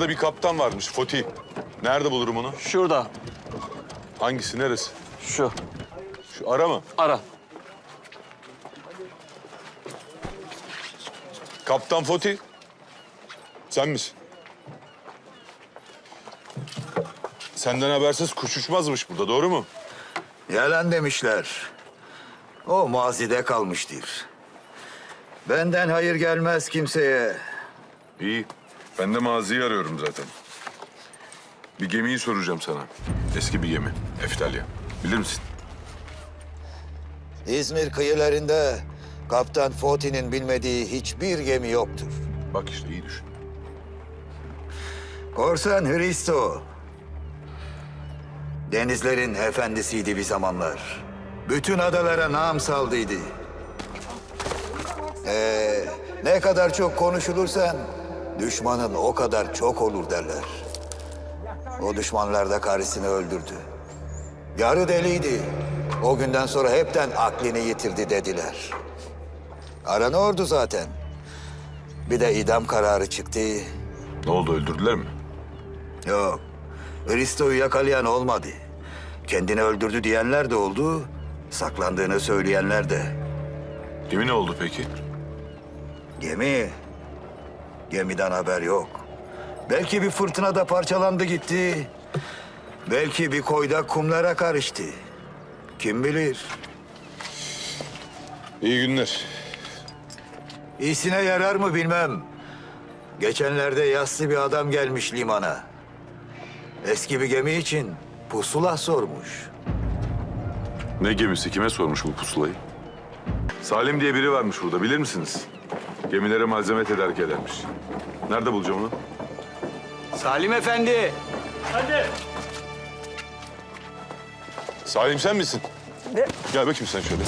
Yukarıda bir kaptan varmış Foti. Nerede bulurum onu? Şurada. Hangisi neresi? Şu. Şu ara mı? Ara. Kaptan Foti. Sen misin? Senden habersiz kuş uçmazmış burada doğru mu? Yalan demişler. O mazide kalmıştır. Benden hayır gelmez kimseye. İyi. Ben de maziyi arıyorum zaten. Bir gemiyi soracağım sana. Eski bir gemi. Eftalya. Bilir misin? İzmir kıyılarında Kaptan Foti'nin bilmediği hiçbir gemi yoktur. Bak işte iyi düşün. Korsan Hristo. Denizlerin efendisiydi bir zamanlar. Bütün adalara nam saldıydı. Ee, ne kadar çok konuşulursan düşmanın o kadar çok olur derler. O düşmanlar da karısını öldürdü. Yarı deliydi. O günden sonra hepten aklını yitirdi dediler. Aranıyordu zaten. Bir de idam kararı çıktı. Ne oldu öldürdüler mi? Yok. Hristo'yu yakalayan olmadı. Kendini öldürdü diyenler de oldu. Saklandığını söyleyenler de. Gemi ne oldu peki? Gemi. Gemiden haber yok. Belki bir fırtınada parçalandı gitti. Belki bir koyda kumlara karıştı. Kim bilir? İyi günler. İyisine yarar mı bilmem. Geçenlerde yassı bir adam gelmiş limana. Eski bir gemi için pusula sormuş. Ne gemisi? Kime sormuş bu pusulayı? Salim diye biri varmış burada. Bilir misiniz? Gemilere malzeme tedarik edermiş. Nerede bulacağım onu? Salim Efendi. Hadi. Salim sen misin? Ne? Gel bakayım sen şöyle.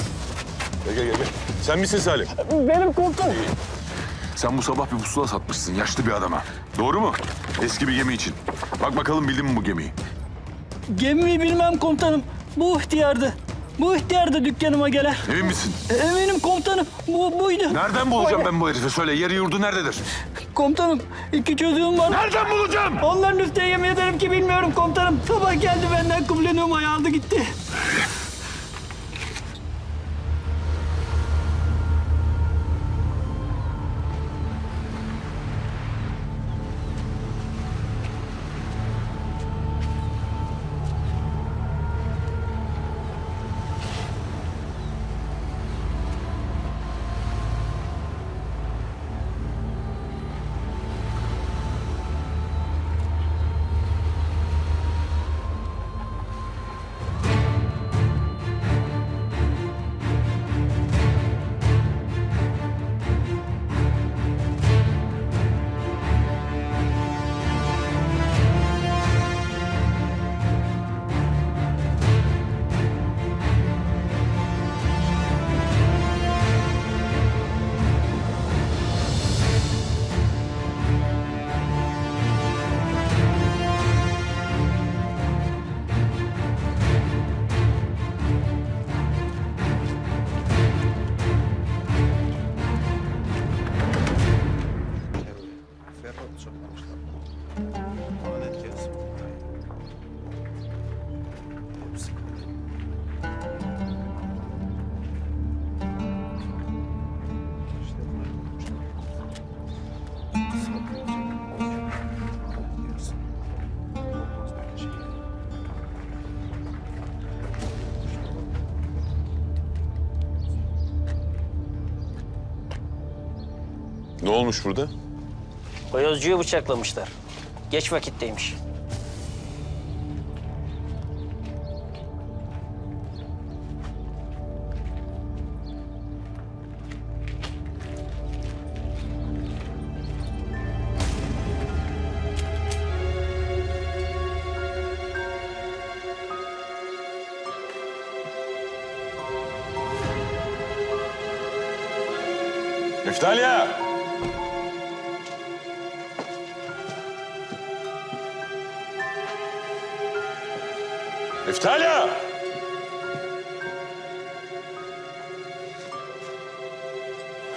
Gel gel gel. gel. Sen misin Salim? Benim komutanım. Sen bu sabah bir pusula satmışsın yaşlı bir adama. Doğru mu? Eski bir gemi için. Bak bakalım bildin mi bu gemiyi? Gemiyi bilmem komutanım. Bu ihtiyardı. Bu ihtiyardı dükkanıma gelen. Emin misin? Eminim komutanım. Bu buydu. Nereden bulacağım ben bu herifi? Söyle yeri yurdu nerededir? Komutanım iki çocuğum var. Nereden bulacağım? Onların üstüne yemin ederim ki bilmiyorum komutanım. Sabah geldi benden kıbleniyorum ayağı aldı gitti. Ne olmuş burada? Boyozcuyu bıçaklamışlar. Geç vakitteymiş. Eftalya! Eftalya!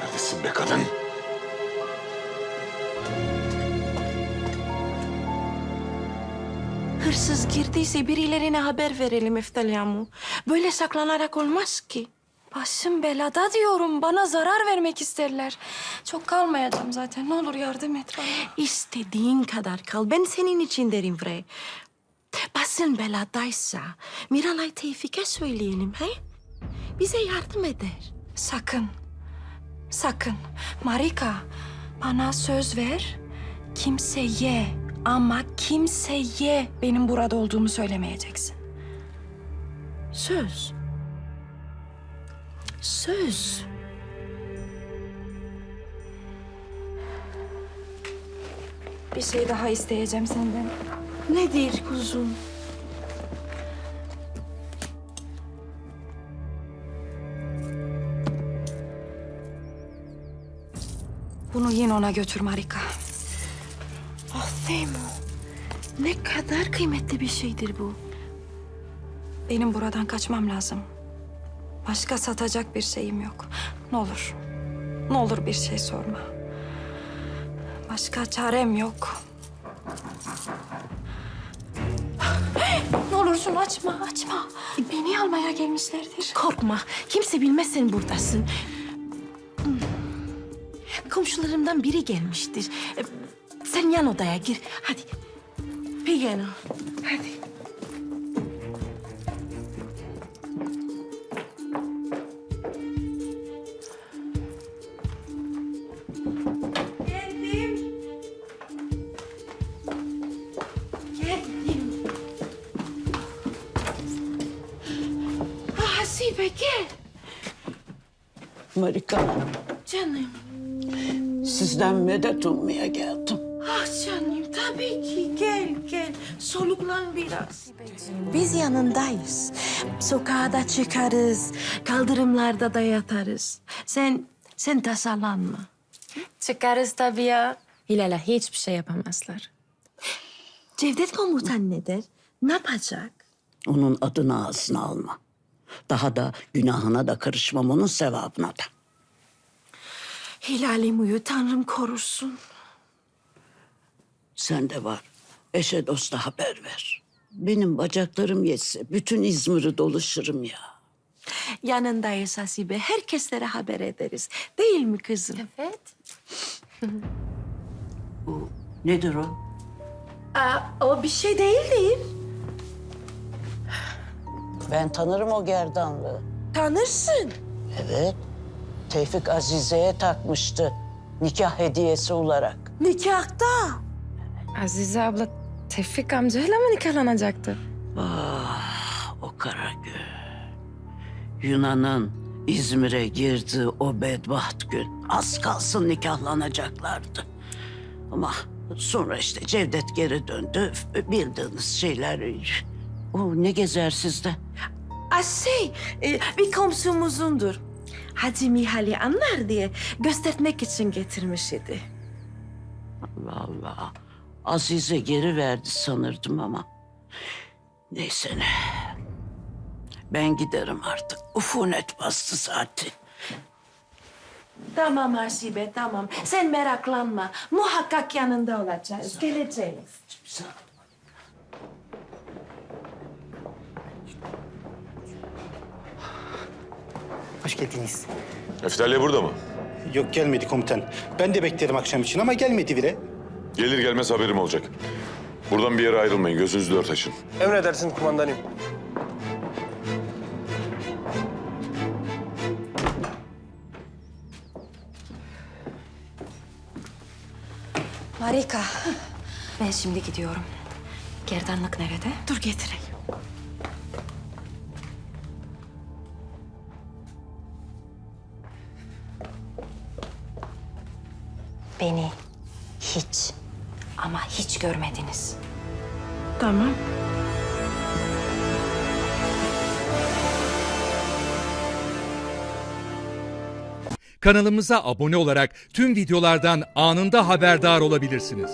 Neredesin be kadın? hırsız girdiyse birilerine haber verelim Eftalyamu. Böyle saklanarak olmaz ki. Başım belada diyorum. Bana zarar vermek isterler. Çok kalmayacağım zaten. Ne olur yardım et bana. İstediğin kadar kal. Ben senin için derim Vrey. Başın beladaysa Miralay Tevfik'e söyleyelim he? Bize yardım eder. Sakın. Sakın. Marika bana söz ver. Kimseye ama kimseye benim burada olduğumu söylemeyeceksin. Söz. Söz. Bir şey daha isteyeceğim senden. Nedir kuzum? Bunu yine ona götür Marika. Ah Themo. Ne kadar kıymetli bir şeydir bu. Benim buradan kaçmam lazım. Başka satacak bir şeyim yok. Ne olur. Ne olur bir şey sorma. Başka çarem yok. Ne olursun açma, açma. Beni almaya gelmişlerdir. Korkma. Kimse bilmez sen buradasın. Komşularımdan biri gelmiştir. Sen yan odaya gir. Hadi. Pigano. Hadi. Hasibe gel. Marika, Canım. sizden medet ummaya geldim. Ah canım tabii ki gel gel soluklan biraz. Biz yanındayız. Sokağa da çıkarız. Kaldırımlarda da yatarız. Sen sen tasalanma. Çıkarız tabii ya. Hilal'e hiçbir şey yapamazlar. Cevdet komutan ne der? Ne yapacak? Onun adını ağzına alma. Daha da günahına da karışmam, onun sevabına da. Hilalim uyu Tanrım korusun. Sen de var. Eşe dosta haber ver. Benim bacaklarım yetse bütün İzmir'i dolaşırım ya. Yanındayız Hasibe. Herkeslere haber ederiz. Değil mi kızım? Evet. Nedir o? Aa, o bir şey değil değil. Ben tanırım o gerdanlığı. Tanırsın. Evet. Tevfik Azize'ye takmıştı. Nikah hediyesi olarak. Nikahta. Azize abla Tevfik amcayla mı nikahlanacaktı? Ah, o Karagül. Yunan'ın İzmir'e girdiği o bedbaht gün az kalsın nikahlanacaklardı. Ama sonra işte Cevdet geri döndü. Bildiğiniz şeyler. O ne gezer sizde? Aa, şey, e, bir komşumuzundur. Hacı Mihal'i anlar diye göstermek için getirmiş idi. Allah Allah. Azize geri verdi sanırdım ama. Neyse ne. Ben giderim artık. Ufunet bastı zaten. Tamam Hasibe, tamam. Sen meraklanma. Muhakkak yanında olacağız. Geleceğiz. Hoş geldiniz. Eftalya burada mı? Yok gelmedi komutan. Ben de beklerim akşam için ama gelmedi bile. Gelir gelmez haberim olacak. Buradan bir yere ayrılmayın. Gözünüzü dört açın. Emredersin kumandanım. Marika, ben şimdi gidiyorum. Gerdanlık nerede? Dur getireyim. Beni hiç ama hiç görmediniz. Tamam. Kanalımıza abone olarak tüm videolardan anında haberdar olabilirsiniz.